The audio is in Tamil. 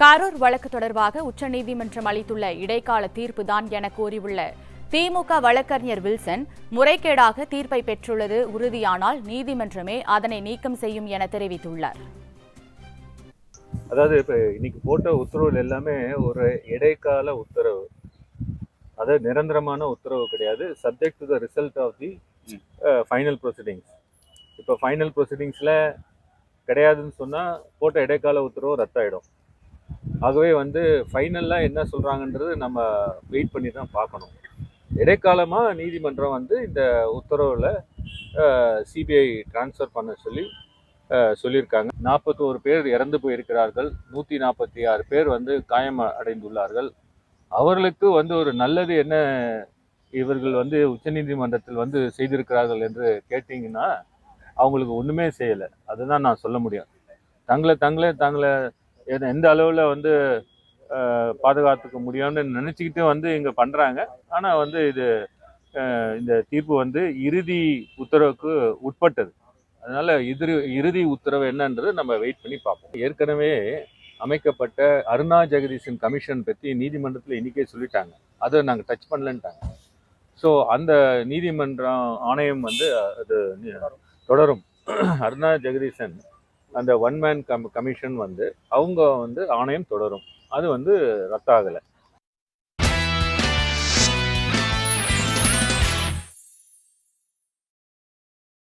கரூர் வழக்கு தொடர்பாக உச்சநீதிமன்றம் அளித்துள்ள இடைக்கால தீர்ப்புதான் என கூறியுள்ள திமுக வழக்கறிஞர் வில்சன் முறைகேடாக தீர்ப்பை பெற்றுள்ளது உறுதியானால் நீதிமன்றமே அதனை நீக்கம் செய்யும் என தெரிவித்துள்ளார். அதாவது இப்போ இன்னைக்கு போட்ட உத்தரவு எல்லாமே ஒரு இடைக்கால உத்தரவு. அது நிரந்தரமான உத்தரவு கிடையாது. Subject to the result of the final proceedings இப்போ ஃபைனல் ப்ரொசீடிங்ஸில் கிடையாதுன்னு சொன்னால் போட்ட இடைக்கால உத்தரவு ரத்தாயிடும். ஆகவே வந்து ஃபைனலாக என்ன சொல்கிறாங்கன்றது நம்ம வெயிட் பண்ணி தான் பார்க்கணும். இடைக்காலமாக நீதிமன்றம் வந்து இந்த உத்தரவில் சிபிஐ ட்ரான்ஸ்ஃபர் பண்ண சொல்லி சொல்லியிருக்காங்க. நாற்பத்தோரு பேர் இறந்து போயிருக்கிறார்கள். நூற்றி நாற்பத்தி ஆறு பேர் வந்து காயம் அடைந்துள்ளார்கள். அவர்களுக்கு வந்து ஒரு நல்லது என்ன இவர்கள் வந்து உச்சநீதிமன்றத்தில் வந்து செய்திருக்கிறார்கள் என்று கேட்டிங்கன்னா அவங்களுக்கு ஒன்றுமே செய்யலை. அதுதான் நான் சொல்ல முடியும். தங்களை தங்களே தங்களை எந்த- எந்த அளவில் வந்து பாதுகாத்துக்க முடியும்னு நினச்சிக்கிட்டு வந்து இங்கே பண்ணுறாங்க ஆனால் வந்து இது இந்த தீர்ப்பு வந்து இறுதி உத்தரவுக்கு உட்பட்டது. அதனால் இதிரி இறுதி உத்தரவு என்னன்றது நம்ம வெயிட் பண்ணி பார்ப்போம். ஏற்கனவே அமைக்கப்பட்ட அருணா ஜெகதீசன் கமிஷன் பற்றி நீதிமன்றத்தில் இன்னைக்கே சொல்லிட்டாங்க. அதை நாங்கள் டச் பண்ணலன்ட்டாங்க. ஸோ அந்த நீதிமன்றம் ஆணையம் வந்து அது தொடரும். அருணா ஜெகதீசன் அந்த ஒன் மேன் கம் கமிஷன் வந்து அவங்க வந்து ஆணையம் தொடரும். அது வந்து ரத்தாகலை.